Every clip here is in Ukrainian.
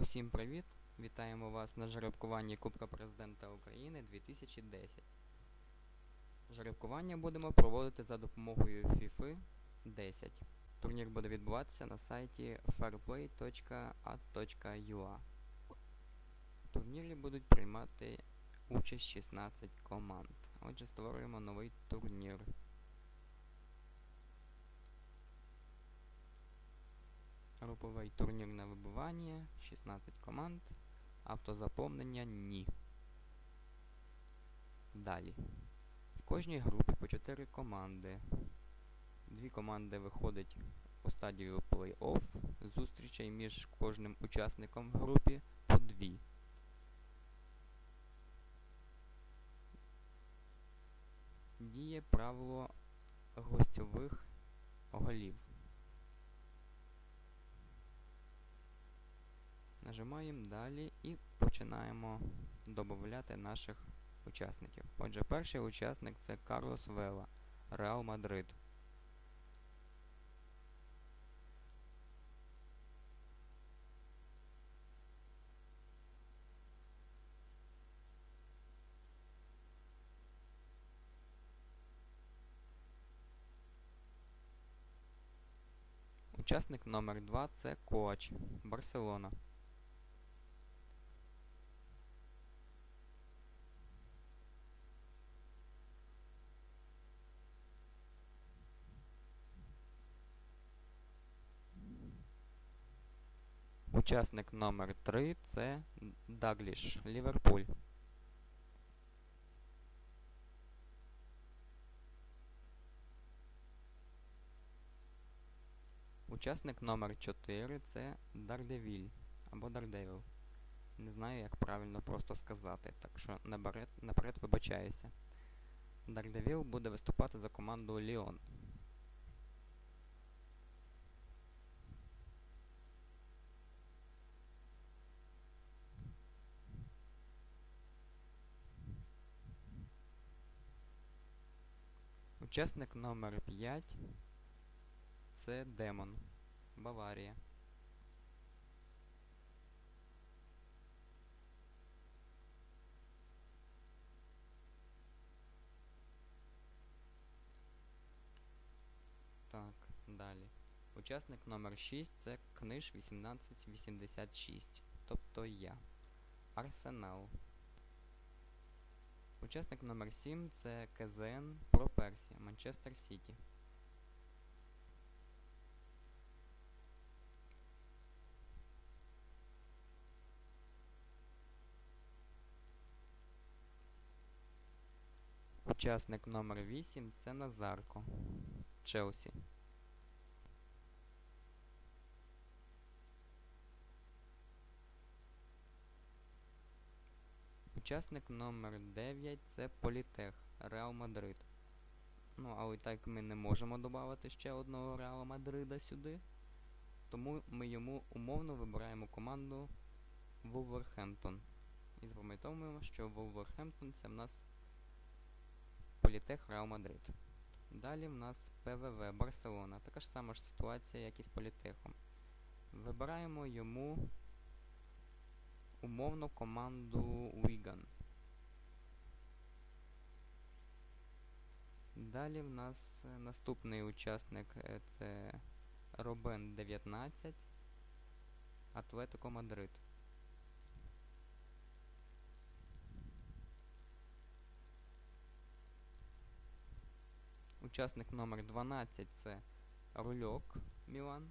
Усім привіт! Вітаємо вас на жеребкуванні Кубка Президента України 2010. Жеребкування будемо проводити за допомогою FIFA 10. Турнір буде відбуватися на сайті fairplay.at.ua. У турнірі будуть приймати участь 16 команд. Отже, створюємо новий турнір. Груповий турнір на вибивання, 16 команд, автозаповнення ні. Далі. В кожній групі по 4 команди. Дві команди виходять у стадію плей-офф. Зустрічей між кожним учасником в групі по дві. Діє правило гостьових голів. Нажимаємо далі і починаємо додати наших учасників. Отже, перший учасник це Карлос Вела, Реал Мадрид. Учасник номер 2 це Коач, Барселона. Учасник номер 3 це Дагліш, Ліверпуль. Учасник номер 4 це Дардевіль або Дардевіл. Не знаю, як правильно просто сказати, так що наперед, наперед вибачаюся. Дардевіл буде виступати за команду Ліон. Учасник номер 5 це Демон, Баварія. Так, далі. Учасник номер 6 це Книж 1886, тобто я. Арсенал. Учасник номер 7 це КЗН Про Персія, Манчестер Сіті. Учасник номер 8 це Назарко. Челсі. Учасник номер 9 це Політех, Реал Мадрид. Ну, але так ми не можемо додати ще одного Реала Мадрида сюди. Тому ми йому умовно вибираємо команду Вулверхемптон. І запам'ятовуємо, що Вулверхемптон це в нас Політех Реал Мадрид. Далі в нас ПВВ Барселона. Така ж сама ж ситуація, як і з Політехом. Вибираємо йому умовно команду Wigan. Далі в нас наступний учасник це Робен 19, Атлетико Мадрид. Учасник номер 12 це Рульок Мілан.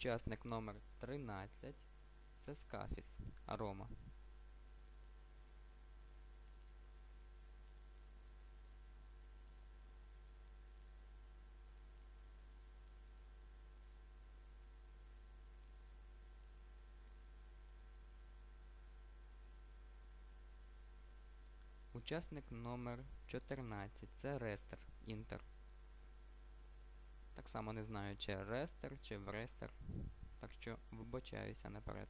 Учасник номер 13 це Скафіс Арома. Учасник номер 14 це Рестер Інтер. Так само не знаю, чи рестер, чи врестер. Так що вибачаюся наперед.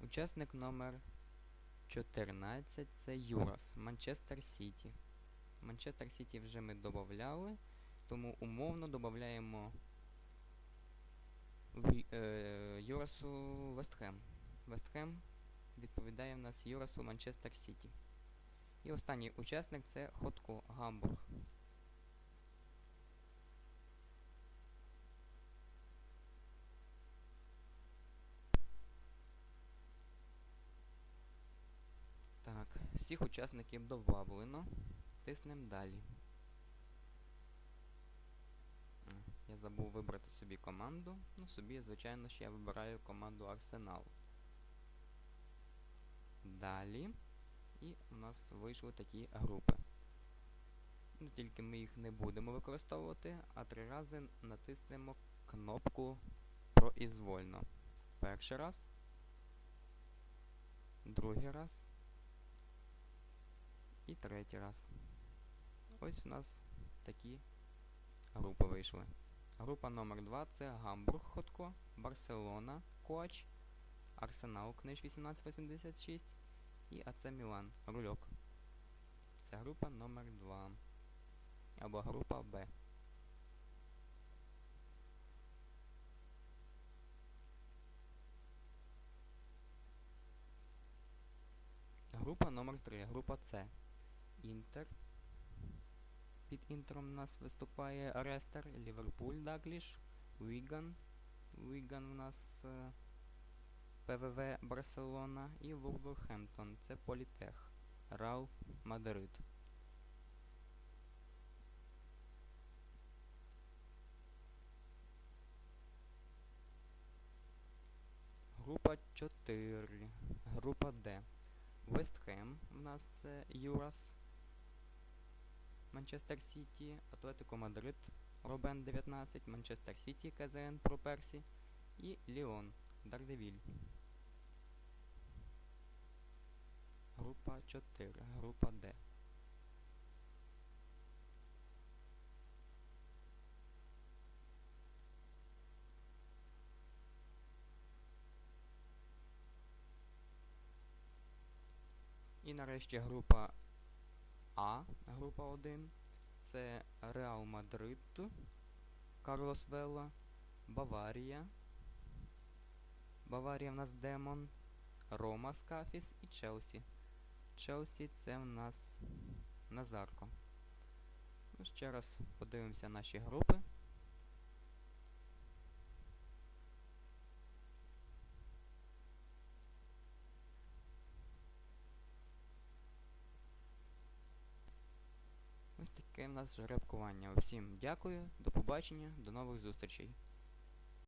Учасник номер 14 це Юрас Манчестер Сіті. Манчестер Сіті вже ми додавали, тому умовно додаємо Юрасу Вестхем. Вестхем відповідає в нас Юрасу Манчестер Сіті. І останній учасник це Ходко Гамбург. Так, всіх учасників добавлено. Тиснемо далі. Я забув вибрати собі команду. Ну, собі, звичайно, ще я вибираю команду Арсенал. Далі. І у нас вийшли такі групи. Ну, Тільки ми їх не будемо використовувати, а три рази натиснемо кнопку произвольно. Перший раз. Другий раз. І третій раз. Ось у нас такі групи вийшли. Група номер 2 це Гамбург Ходко, Барселона, Коч, Арсенал Книж 1886 і АЦ Мілан Рульок. Це група номер 2 або група Б. Група номер 3 група С. Інтер. Під інтером у нас виступає Рестер, Ліверпуль Дагліш, Віган. Віган у нас е, ПВВ Барселона і Вулверхемптон. Це Політех. Рал Мадрид. Група 4. Група Д. Вестхем у нас це Юрас. Манчестер Сіті, Атлетико Мадрид, Робен 19, Манчестер Сіті, КЗН Про Персі і Ліон, Дардевіль. Група 4, група Д. І нарешті група А, група 1. Це Реал Мадрид, Карлос Велла, Баварія. Баварія в нас Демон, Рома Скафіс і Челсі. Челсі це в нас Назарко. Ну, Ще раз подивимося наші групи. Таке в нас жеребкування. Всім дякую, до побачення, до нових зустрічей.